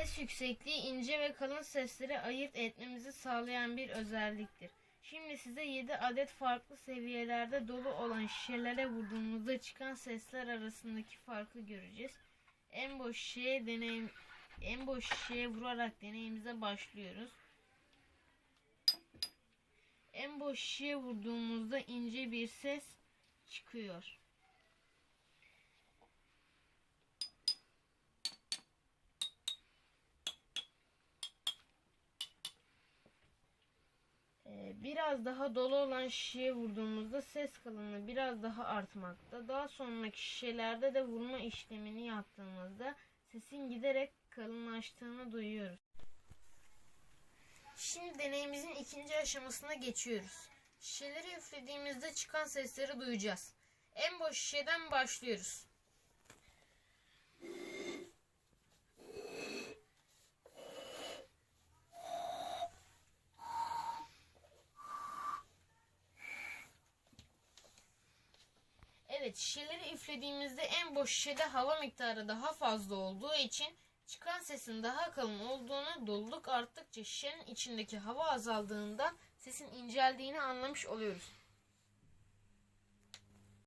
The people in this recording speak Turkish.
Ses yüksekliği ince ve kalın sesleri ayırt etmemizi sağlayan bir özelliktir. Şimdi size 7 adet farklı seviyelerde dolu olan şişelere vurduğumuzda çıkan sesler arasındaki farkı göreceğiz. En boş şişeye deneyim en boş şişeye vurarak deneyimize başlıyoruz. En boş şişeye vurduğumuzda ince bir ses çıkıyor. Biraz daha dolu olan şişeye vurduğumuzda ses kalınlığı biraz daha artmakta. Daha sonraki şişelerde de vurma işlemini yaptığımızda sesin giderek kalınlaştığını duyuyoruz. Şimdi deneyimizin ikinci aşamasına geçiyoruz. Şişeleri üflediğimizde çıkan sesleri duyacağız. En boş şişeden başlıyoruz. Evet şişeleri üflediğimizde en boş şişede hava miktarı daha fazla olduğu için çıkan sesin daha kalın olduğunu doluluk arttıkça şişenin içindeki hava azaldığında sesin inceldiğini anlamış oluyoruz.